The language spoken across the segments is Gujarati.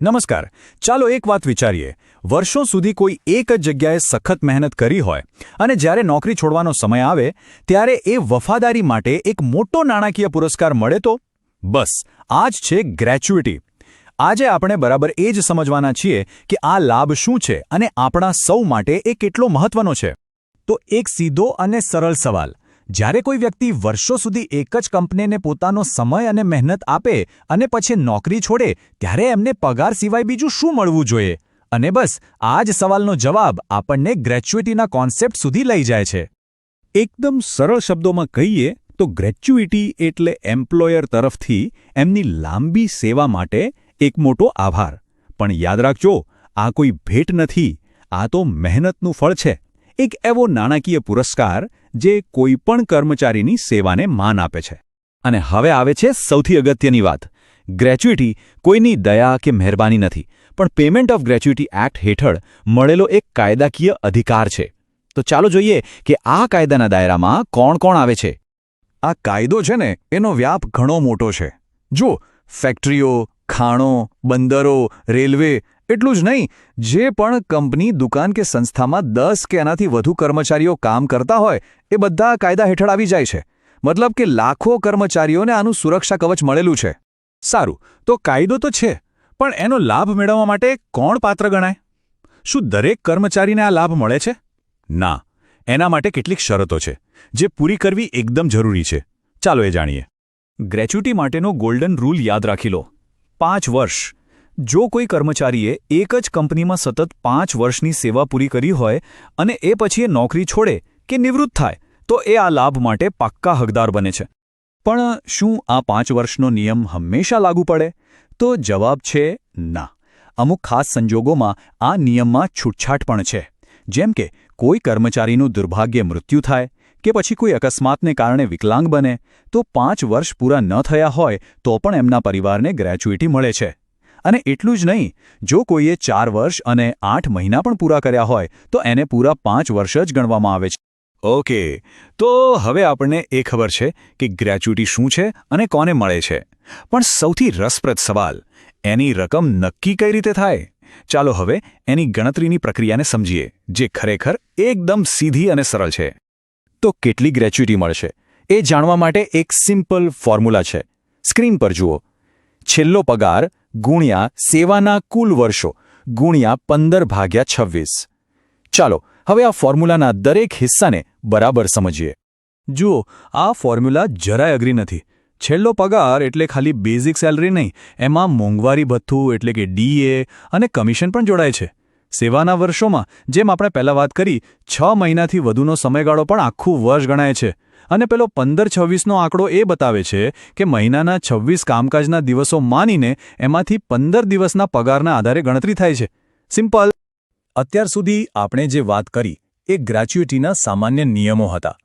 નમસ્કાર. ચાલો એક વાત વિચારીએ. વર્ષો સુધી કોઈ એક જ જગ્યાએ સખત મહેનત કરી હોય અને જ્યારે નોકરી છોડવાનો સમય આવે, ત્યારે એ વફાદારી માટે એક મોટો નાણાકીય પુરસ્કાર મળે તો? બસ, આ જ છે ગ્રેચ્યુઇટી આજે આપણે બરાબર એ જ સમજવાના છીએ કે આ લાભ શું છે અને આપણા સૌ માટે એ કેટલો મહત્વનો છે. તો એક સીધો અને સરળ સવાલ. જ્યારે કોઈ વ્યક્તિ વર્ષો સુધી એક જ કંપનીને પોતાનો સમય અને મહેનત આપે અને પછી નોકરી છોડે, ત્યારે એમને પગાર સિવાય બીજું શું મળવું જોઈએ? અને બસ, આ જ સવાલનો જવાબ આપણને ગ્રેચ્યુઇટીના કોન્સેપ્ટ સુધી લઈ જાય છે. એકદમ સરળ શબ્દોમાં કહીએ તો ગ્રેચ્યુઇટી એટલે એમ્પ્લોયર તરફથી એમની લાંબી સેવા માટે એક મોટો આભાર. પણ યાદ રાખજો, આ કોઈ ભેટ નથી, આ તો મહેનતનું ફળ છે. એક એવો નાણાકીય પુરસ્કાર જે કોઈપણ કર્મચારીની સેવાને માન આપે છે. અને હવે આવે છે સૌથી અગત્યની વાત. ગ્રેચ્યુઇટી કોઈની દયા કે મહેરબાની નથી, પણ પેમેન્ટ ઓફ ગ્રેચ્યુઇટી એક્ટ હેઠળ મળેલો એક કાયદાકીય અધિકાર છે. તો ચાલો જોઈએ કે આ કાયદાના દાયરામાં કોણ કોણ આવે છે. આ કાયદો છે ને, એનો વ્યાપ ઘણો મોટો છે. જો ફેક્ટરીઓ, ખાણો, બંદરો, રેલવે એટલું જ નહીં, જે પણ કંપની, દુકાન કે સંસ્થામાં દસ કે એનાથી વધુ કર્મચારીઓ કામ કરતા હોય, એ બધા કાયદા હેઠળ આવી જાય છે. મતલબ કે લાખો કર્મચારીઓને આનું સુરક્ષા કવચ મળેલું છે. સારું, તો કાયદો તો છે, પણ એનો લાભ મેળવવા માટે કોણ પાત્ર ગણાય? શું દરેક કર્મચારીને આ લાભ મળે છે? ના, એના માટે કેટલીક શરતો છે, જે પૂરી કરવી એકદમ જરૂરી છે. ચાલો એ જાણીએ. ગ્રેચ્યુટી માટેનો ગોલ્ડન રૂલ યાદ રાખી લો. પાંચ વર્ષ જો કોઈ કર્મચારીએ એક જ કંપનીમાં સતત પાંચ વર્ષની સેવા પૂરી કરી હોય અને એ પછી એ નોકરી છોડે કે નિવૃત્ત થાય, તો એ આ લાભ માટે પાક્કા હકદાર બને છે. પણ શું આ પાંચ વર્ષનો નિયમ હંમેશા લાગુ પડે? તો જવાબ છે ના. અમુક ખાસ સંજોગોમાં આ નિયમમાં છૂટછાટ પણ છે. જેમ કે, કોઈ કર્મચારીનું દુર્ભાગ્ય મૃત્યુ થાય કે પછી કોઈ અકસ્માતને કારણે વિકલાંગ બને, તો પાંચ વર્ષ પૂરા ન થયા હોય તો પણ એમના પરિવારને ગ્રેચ્યુઇટી મળે છે. અને એટલું જ નહીં, જો કોઈએ ચાર વર્ષ અને આઠ મહિના પણ પૂરા કર્યા હોય, તો એને પૂરા પાંચ વર્ષ જ ગણવામાં આવે છે. ઓકે, તો હવે આપણને એ ખબર છે કે ગ્રેચ્યુટી શું છે અને કોને મળે છે. પણ સૌથી રસપ્રદ સવાલ, એની રકમ નક્કી કઈ રીતે થાય? ચાલો હવે એની ગણતરીની પ્રક્રિયાને સમજીએ, જે ખરેખર એકદમ સીધી અને સરળ છે. તો કેટલી ગ્રેચ્યુટી મળશે? એ જાણવા માટે એક સિમ્પલ ફોર્મ્યુલા છે. સ્ક્રીન પર જુઓ. છેલ્લો પગાર ગુણ્યા સેવાના કુલ વર્ષો, ગુણ્યા પંદર ભાગ્યા છવ્વીસ. ચાલો, હવે આ ફોર્મ્યુલાના દરેક હિસ્સાને બરાબર સમજીએ. જુઓ, આ ફોર્મ્યુલા જરાય અઘરી નથી. છેલ્લો પગાર એટલે ખાલી બેઝિક સેલરી નહીં, એમાં મોંઘવારી ભથ્થું એટલે કે ડીએ અને કમિશન પણ જોડાય છે. સેવાના વર્ષોમાં, જેમ આપણે પહેલાં વાત કરી, છ મહિનાથી વધુનો સમયગાળો પણ આખું વર્ષ ગણાય છે. અને પેલો પંદર છવ્વીસનો આંકડો એ બતાવે છે કે મહિનાના છવ્વીસ કામકાજના દિવસો માનીને એમાંથી પંદર દિવસના પગારના આધારે ગણતરી થાય છે. સિમ્પલ. અત્યાર સુધી આપણે જે વાત કરી, એ ગ્રેચ્યુઇટીના સામાન્ય નિયમો હતા.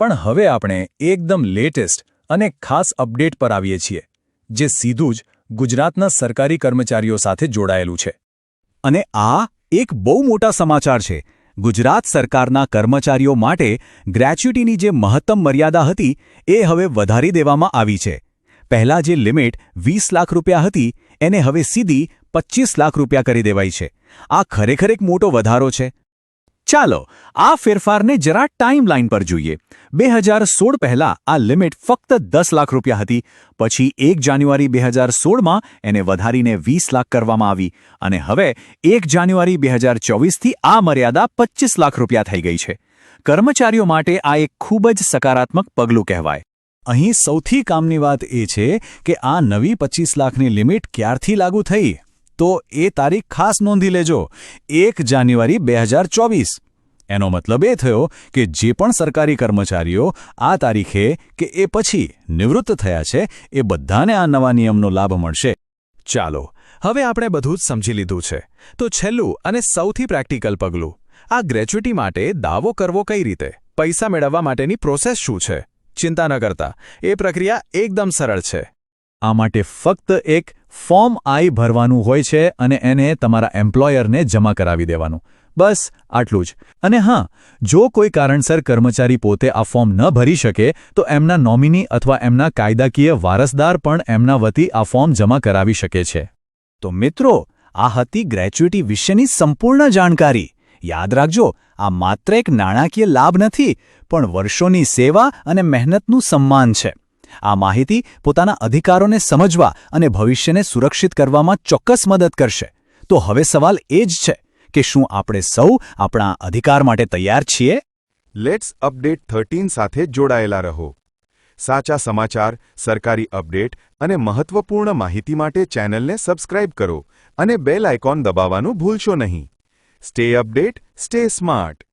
પણ હવે આપણે એકદમ લેટેસ્ટ અને ખાસ અપડેટ પર આવીએ છીએ, જે સીધું જ ગુજરાતના સરકારી કર્મચારીઓ સાથે જોડાયેલું છે. અને આ એક બહુ મોટા સમાચાર છે. ગુજરાત સરકારના કર્મચારીઓ માટે ગ્રેચ્યુટીની જે મહત્તમ મર્યાદા હતી, એ હવે વધારી દેવામાં આવી છે. પહેલાં જે લિમિટ વીસ લાખ રૂપિયા હતી, એને હવે સીધી પચીસ લાખ રૂપિયા કરી દેવાઈ છે. આ ખરેખર એક મોટો વધારો છે. ચાલો, આ ફેરફારને જરા ટાઈમલાઈન પર જોઈએ. બે હજાર સોળ પહેલાં આ લિમિટ ફક્ત દસ લાખ રૂપિયા હતી. પછી એક જાન્યુઆરી બે હજાર સોળમાં એને વધારીને વીસ લાખ કરવામાં આવી. અને હવે એક જાન્યુઆરી બે હજાર ચોવીસથી આ મર્યાદા પચીસ લાખ રૂપિયા થઈ ગઈ છે. કર્મચારીઓ માટે આ એક ખૂબ જ સકારાત્મક પગલું કહેવાય. અહીં સૌથી કામની વાત એ છે કે આ નવી પચીસ લાખની લિમિટ ક્યારથી લાગુ થઈ? તો એ તારીખ ખાસ નોંધી લેજો. એક જાન્યુઆરી બે હજાર ચોવીસ. એનો મતલબ એ થયો કે જે પણ સરકારી કર્મચારીઓ આ તારીખે કે એ પછી નિવૃત્ત થયા છે, એ બધાને આ નવા નિયમનો લાભ મળશે. ચાલો, હવે આપણે બધું જ સમજી લીધું છે. તો છેલ્લું અને સૌથી પ્રેક્ટિકલ પગલું. આ ગ્રેચ્યુટી માટે દાવો કરવો કઈ રીતે? પૈસા મેળવવા માટેની પ્રોસેસ શું છે? ચિંતા ન કરતા. એ પ્રક્રિયા એકદમ સરળ છે. આ માટે ફક્ત એક ફોર્મ આઈ ભરવાનું હોય છે અને એને તમારા એમ્પ્લોયરને જમા કરાવી દેવાનું. બસ, આટલું જ. અને હા, જો કોઈ કારણસર કર્મચારી પોતે આ ફોર્મ ન ભરી શકે, તો એમના નોમિની અથવા એમના કાયદાકીય વારસદાર પણ એમના વતી આ ફોર્મ જમા કરાવી શકે છે. તો મિત્રો, આ હતી ગ્રેચ્યુટી વિશેની સંપૂર્ણ જાણકારી. યાદ રાખજો, આ માત્ર એક નાણાકીય લાભ નથી, પણ વર્ષોની સેવા અને મહેનતનું સન્માન છે. આ માહિતી પોતાના અધિકારોને સમજવા અને ભવિષ્યને સુરક્ષિત કરવામાં ચોક્કસ મદદ કરશે. તો હવે સવાલ એ જ છે કે શું આપણે સૌ આપણા અધિકાર માટે તૈયાર છીએ? લેટ્સ અપડેટ થર્ટીન સાથે જોડાયેલા રહો. સાચા સમાચાર, સરકારી અપડેટ અને મહત્વપૂર્ણ માહિતી માટે ચેનલને સબસ્ક્રાઇબ કરો અને બેલ આઇકોન દબાવવાનું ભૂલશો નહીં. Stay update stay smart